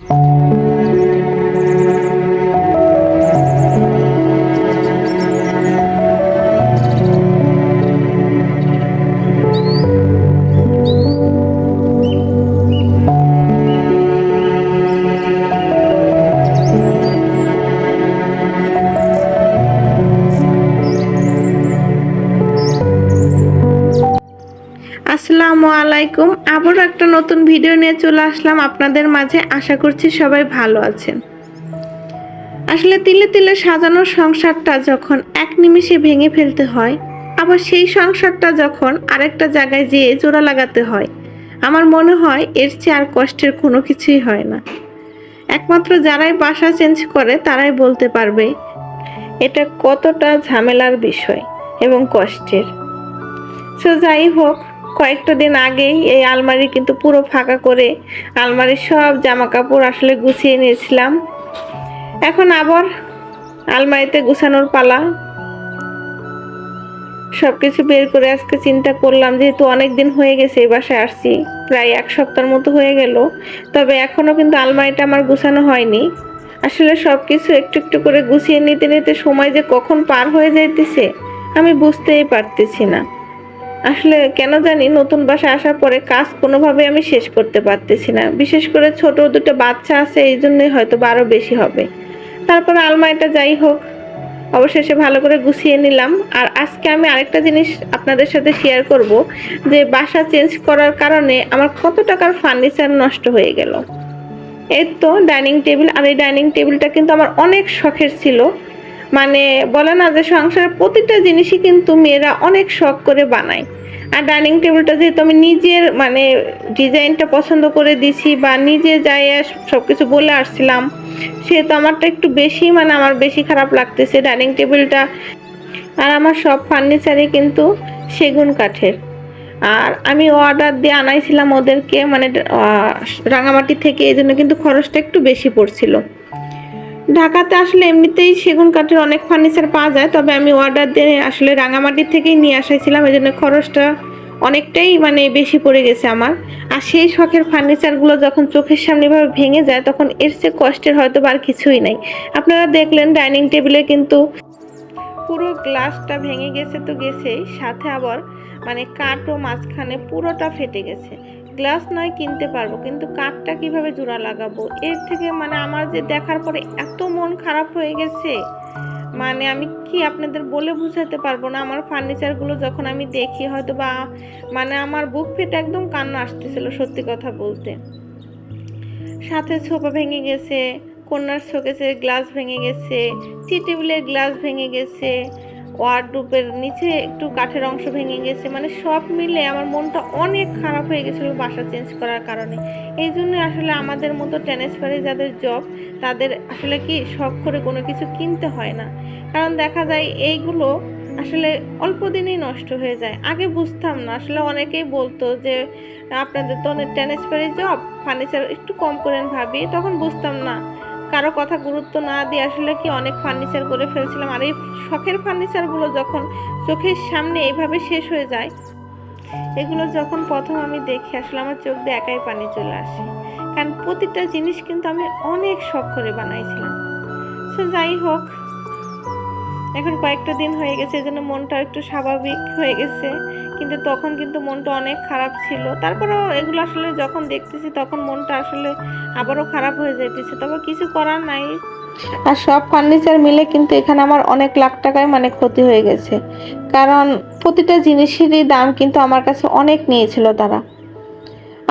you. আসসালামু আলাইকুম। আবারও একটা নতুন ভিডিও নিয়ে চলে আসলাম আপনাদের মাঝে। আশা করছি সবাই ভালো আছেন। আসলে তিলে তিলে সাজানো সংসারটা যখন এক নিমিষে ভেঙে ফেলতে হয়, আবার সেই সংসারটা যখন আরেকটা জায়গায় যেয়ে জোড়া লাগাতে হয়, আমার মনে হয় এর চেয়ে আর কষ্টের কোনো কিছুই হয় না। একমাত্র যারাই বাসা চেঞ্জ করে, তারাই বলতে পারবে, এটা কতটা ঝামেলার বিষয় এবং কষ্টের। সো যাই হোক কয়েকটা দিন আগেই এই আলমারি কিন্তু পুরো ফাঁকা করে আলমারির সব জামা কাপড় আসলে গুছিয়ে নিয়েছিলাম। এখন আবার আলমারিতে গুছানোর পালা। সব কিছু বের করে আজকে চিন্তা করলাম, যেহেতু অনেক দিন হয়ে গেছে এই বাসায় আসছি, প্রায় এক সপ্তাহের মতো হয়ে গেল, তবে এখনও কিন্তু আলমারিটা আমার গুছানো হয়নি। আসলে সব কিছু একটু একটু করে গুছিয়ে নিতে নিতে সময় যে কখন পার হয়ে যাইতেছে, আমি বুঝতেই পারতেছি না। আসলে কেন জানি নতুন বাসায় আসার পরে কাজ কোনোভাবে আমি শেষ করতে পারতেছি না। বিশেষ করে ছোট দুটো বাচ্চা আছে, এই জন্যই হয়তো বা আরও বেশি হবে। তারপরে আলমারিটা যাই হোক, অবশেষে ভালো করে গুছিয়ে নিলাম। আর আজকে আমি আরেকটা জিনিস আপনাদের সাথে শেয়ার করব, যে বাসা চেঞ্জ করার কারণে আমার কত টাকার ফার্নিচার নষ্ট হয়ে গেল। এই তো ডাইনিং টেবিল আর এই ডাইনিং টেবিলটা কিন্তু আমার অনেক শখের ছিল। মানে বলে না যে সংসারের প্রতিটা জিনিসই কিন্তু মেয়েরা অনেক শখ করে বানায়। আর ডাইনিং টেবিলটা যেহেতু আমি নিজের মানে ডিজাইনটা পছন্দ করে দিছি বা নিজে যাই সব কিছু বলে আসছিলাম, সেহেতু আমারটা একটু বেশি মানে আমার বেশি খারাপ লাগতেছে ডাইনিং টেবিলটা। আর আমার সব ফার্নিচারই কিন্তু সেগুন কাঠের। আর আমি অর্ডার দিয়ে আনাইছিলাম ওদেরকে মানে রাঙামাটি থেকে এই জন্য কিন্তু খরচটা একটু বেশি পড়ছিল। ঢাকাতে আসলে এমনিতেই সেগুন কাঠের অনেক ফার্নিচার পাওয়া যায়, তবে আমি অর্ডার দিয়ে আসলে রাঙামাটির থেকেই নিয়ে আসাইছিলাম এই জন্য খরচটা অনেকটাই মানে বেশি পড়ে গেছে আমার। আর সেই শখের ফার্নিচারগুলো যখন চোখের সামনে এভাবে ভেঙে যায়, তখন এর চেয়ে কষ্টের হয়তো আর কিছুই নাই। আপনারা দেখলেন ডাইনিং টেবিলে কিন্তু পুরো গ্লাসটা ভেঙে গেছে তো গেছেই, সাথে আবার মানে কাঠও মাঝখানে পুরোটা ফেটে গেছে। গ্লাস নয় কিনতে পারব, কিন্তু কাঠটা কীভাবে জোড়া লাগাবো? এর থেকে মানে আমার যে দেখার পরে এত মন খারাপ হয়ে গেছে মানে আমি কি আপনাদের বলে বুঝাতে পারব না? আমার ফার্নিচারগুলো যখন আমি দেখি, হয়তো বা মানে আমার বুক ফেটে একদম কান্না আসতেছিল সত্যি কথা বলতে। সাথে ছোপা ভেঙে গেছে, কন্যার শোকেসের গ্লাস ভেঙে গেছে টি টেবিলের গ্লাস ভেঙে গেছে ওয়ার্ডরোবের নিচে একটু কাঠের অংশ ভেঙে গেছে। মানে সব মিলে আমার মনটা অনেক খারাপ হয়ে গেছিল বাসা চেঞ্জ করার কারণে। এই জন্য আসলে আমাদের মতো ট্রান্সফারে যাদের জব তাদের আসলে কি শখ করে কোনো কিছু কিনতে হয় না। কারণ দেখা যায় এইগুলো আসলে অল্প দিনেই নষ্ট হয়ে যায়। আগে বুঝতাম না, আসলে অনেকেই বলতো যে, আপনাদের তো অনেক ট্রান্সফারে জব ফার্নিচার একটু কম করেন ভাবি। তখন বুঝতাম না। কারও কথা গুরুত্ব না দিয়ে আসলে কি অনেক ফার্নিচার করে ফেলছিলাম? আর এই শখের ফার্নিচারগুলো যখন চোখের সামনে এইভাবে শেষ হয়ে যায়, এগুলো যখন প্রথম আমি দেখি, আসলে আমার চোখ দিয়ে একাই পানি চলে আসে। কারণ প্রতিটা জিনিস কিন্তু আমি অনেক শখ করে বানাইছিলাম। সো যাই হোক এখন কয়েকটা দিন হয়ে গেছে এই জন্য মনটা একটু স্বাভাবিক হয়ে গেছে। কিন্তু তখন কিন্তু মনটা অনেক খারাপ ছিল। তারপরেও এগুলো আসলে যখন দেখতেছি তখন মনটা আসলে আবারও খারাপ হয়ে যাইতেছে। তবে কিছু করার নাই। আর সব ফার্নিচার মিলে কিন্তু এখানে আমার অনেক লাখ টাকায় মানে ক্ষতি হয়ে গেছে। কারণ প্রতিটা জিনিসেরই দাম কিন্তু আমার কাছে অনেক নিয়েছিল তারা।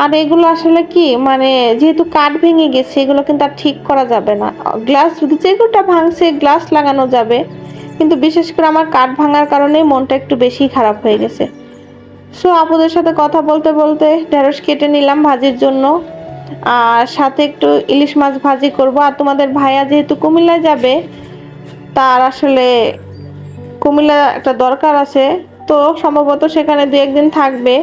আর এগুলো আসলে কি মানে যেহেতু কাঠ ভেঙে গেছে, এগুলো কিন্তু আর ঠিক করা যাবে না। গ্লাস, যেগুলোটা ভাঙছে, গ্লাস লাগানো যাবে। কিন্তু বিশেষ করে আমার কাঠ ভাঙার কারণেই মনটা একটু বেশি খারাপ হয়ে গেছে। সো আপুদের সাথে কথা বলতে বলতে ঢেঁড়স কেটে নিলাম ভাজির জন্য। আর সাথে একটু ইলিশ মাছ ভাজি করব। আর তোমাদের ভাইয়া যেহেতু কুমিল্লায় যাবে, তার আসলে কুমিল্লা একটা দরকার আছে। তো সম্ভবত সেখানে দু একদিন থাকবে।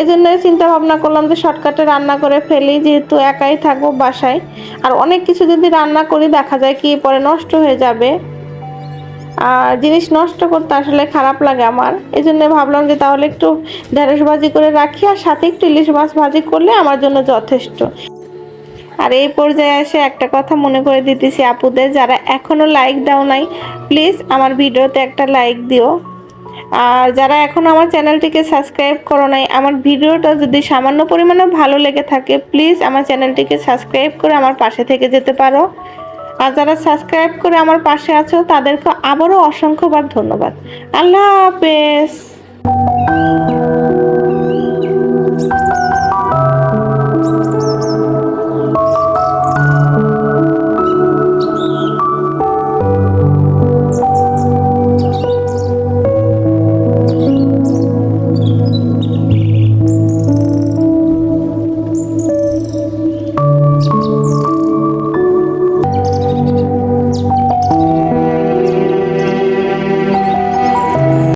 এই জন্য চিন্তা ভাবনা করলাম যে শর্টকাটে রান্না করে ফেলি, যেহেতু একাই থাকব বাসায়। আর অনেক কিছু যদি রান্না করি দেখা যায় কি পরে নষ্ট হয়ে যাবে। আর জিনিস নষ্ট করতে আসলে খারাপ লাগে আমার। এই জন্য ভাবলাম যে তাহলে একটু ঢেঁড়স ভাজি করে রাখি আর সাথে একটু ইলিশ মাছ ভাজি করলে আমার জন্য যথেষ্ট। আর এই পর্যায়ে এসে একটা কথা মনে করে দিতেছি আপুদের, যারা এখনও লাইক দাও নাই প্লিজ আমার ভিডিওতে একটা লাইক দিও। আর যারা এখন আমার চ্যানেলটিকে সাবস্ক্রাইব করো নাই, আমার ভিডিওটা যদি সামান্য পরিমাণে ভালো লেগে থাকে প্লিজ আমার চ্যানেলটিকে সাবস্ক্রাইব করে আমার পাশে থেকে যেতে পারো। আর যারা সাবস্ক্রাইব করে আমার পাশে আছো তাদেরকে আবারও অসংখ্যবার ধন্যবাদ। আল্লাহ হাফেজ।